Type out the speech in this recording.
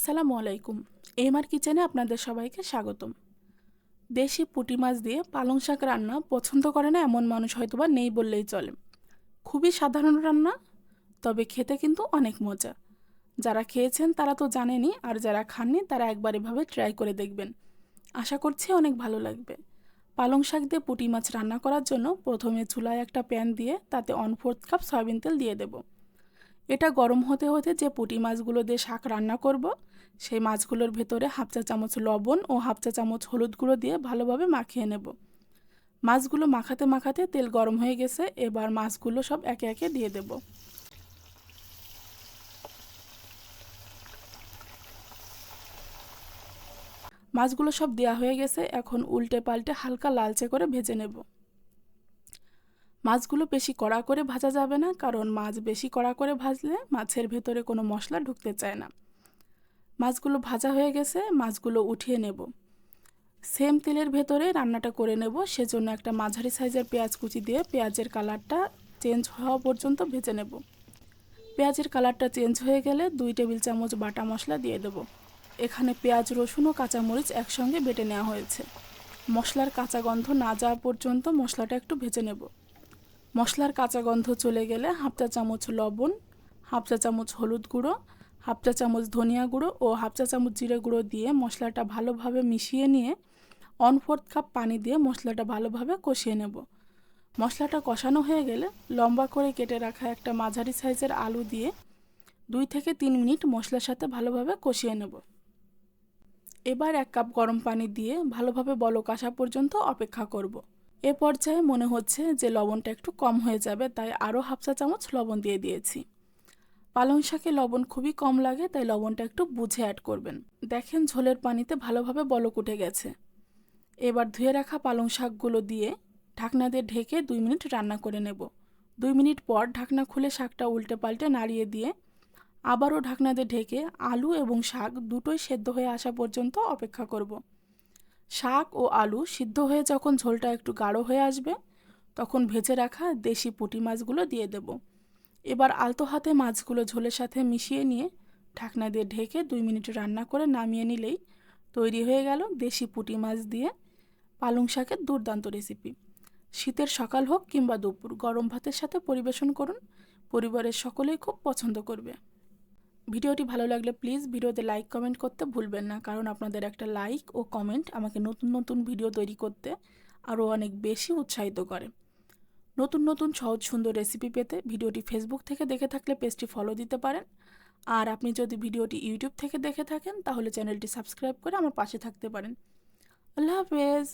আসসালামু আলাইকুম। এমআর কিচেনে আপনাদের সবাইকে স্বাগতম। দেশি পুঁটি মাছ দিয়ে পালং শাক রান্না পছন্দ করে না এমন মানুষ হয়তোবা নেই বললেই চলে। খুবই সাধারণ রান্না, তবে খেতে কিন্তু অনেক মজা। যারা খেয়েছেন তারা তো জানেনই, আর যারা খাননি তারা একবার এভাবে ট্রাই করে দেখবেন। আশা করছি অনেক ভালো লাগবে। পালং শাক দিয়ে পুঁটি মাছ রান্না করার জন্য প্রথমে চুলায় একটা প্যান দিয়ে তাতে অন ফোর্থ কাপ সয়াবিন তেল দিয়ে দেবো। এটা গরম হতে হতে যে পুঁটি মাছগুলো দিয়ে শাক রান্না করব, সেই মাছগুলোর ভেতরে হাফ চা চামচ লবণ ও হাফ চা চামচ হলুদ গুঁড়ো দিয়ে ভালোভাবে মাখিয়ে নেব। মাছগুলো মাখাতে মাখাতে তেল গরম হয়ে গেছে, এবার মাছগুলো সব একে একে দিয়ে দেব। মাছগুলো সব দেওয়া হয়ে গেছে, এখন উল্টে পাল্টে হালকা লালচে করে ভেজে নেব। মাছগুলো বেশি কড়া করে ভাজা যাবে না, কারণ মাছ বেশি কড়া করে ভাজলে মাছের ভেতরে কোনো মশলা ঢুকতে চায় না। মাছগুলো ভাজা হয়ে গেছে, মাছগুলো উঠিয়ে নেব। সেম তেলের ভেতরে রান্নাটা করে নেব, সেজন্য একটা মাঝারি সাইজের পেঁয়াজ কুচি দিয়ে পেঁয়াজের কালারটা চেঞ্জ হওয়া পর্যন্ত ভেজে নেব। পেঁয়াজের কালারটা চেঞ্জ হয়ে গেলে দুই টেবিল চামচ বাটা মশলা দিয়ে দেব। এখানে পেঁয়াজ, রসুন ও কাঁচামরিচ একসঙ্গে বেটে নেওয়া হয়েছে। মশলার কাঁচা গন্ধ না যাওয়া পর্যন্ত মশলাটা একটু ভেজে নেব। মশলার কাঁচা গন্ধ চলে গেলে হাফ চা চামচ লবণ, হাফ চা চামচ হলুদ গুঁড়ো, হাফ চা চামচ ধনিয়া গুঁড়ো ও হাফ চা চামচ জিরে গুঁড়ো দিয়ে মশলাটা ভালোভাবে মিশিয়ে নিয়ে অন ফোর্থ কাপ পানি দিয়ে মশলাটা ভালোভাবে কষিয়ে নেব। মশলাটা কষানো হয়ে গেলে লম্বা করে কেটে রাখা একটা মাঝারি সাইজের আলু দিয়ে দুই থেকে তিন মিনিট মশলার সাথে ভালোভাবে কষিয়ে নেব। এবার এক কাপ গরম পানি দিয়ে ভালোভাবে বলক আসা পর্যন্ত অপেক্ষা করব। এ পর্যায়ে মনে হচ্ছে যে লবণটা একটু কম হয়ে যাবে, তাই আরও হাফ চা চামচ লবণ দিয়ে দিয়েছি। পালং শাকে লবণ খুবই কম লাগে, তাই লবণটা একটু বুঝে অ্যাড করবেন। দেখেন ঝোলের পানিতে ভালোভাবে বলক উঠে গেছে। এবার ধুয়ে রাখা পালং শাকগুলো দিয়ে ঢাকনা দিয়ে ঢেকে দুই মিনিট রান্না করে নেব। দুই মিনিট পর ঢাকনা খুলে শাকটা উল্টে পাল্টে নাড়িয়ে দিয়ে আবারও ঢাকনা দিয়ে ঢেকে আলু এবং শাক দুটোই সেদ্ধ হয়ে আসা পর্যন্ত অপেক্ষা করব। শাক ও আলু সিদ্ধ হয়ে যখন ঝোলটা একটু গাঢ় হয়ে আসবে, তখন ভেজে রাখা দেশি পুঁটি মাছগুলো দিয়ে দেব। এবার আলতো হাতে মাছগুলো ঝোলের সাথে মিশিয়ে নিয়ে ঢাকনা দিয়ে ঢেকে দুই মিনিট রান্না করে নামিয়ে নিলেই তৈরি হয়ে গেল দেশি পুঁটি মাছ দিয়ে পালং শাকের দুর্দান্ত রেসিপি শীতের সকাল হোক কিংবা দুপুর, গরম ভাতের সাথে পরিবেশন করুন। পরিবারের সকলেই খুব পছন্দ করবে। ভিডিওটি ভালো লাগলে প্লিজ ভিডিওতে লাইক, কমেন্ট করতে ভুলবেন না। কারণ আপনাদের একটা লাইক ও কমেন্ট আমাকে নতুন নতুন ভিডিও তৈরি করতে আরও অনেক বেশি উৎসাহিত করে। নতুন নতুন সহজ, সুন্দর রেসিপি পেতে ভিডিওটি ফেসবুক থেকে দেখে থাকলে পেজটি ফলো দিতে পারেন। আর আপনি যদি ভিডিওটি ইউটিউব থেকে দেখে থাকেন, তাহলে চ্যানেলটি সাবস্ক্রাইব করে আমার পাশে থাকতে পারেন। আল্লাহ হাফেজ।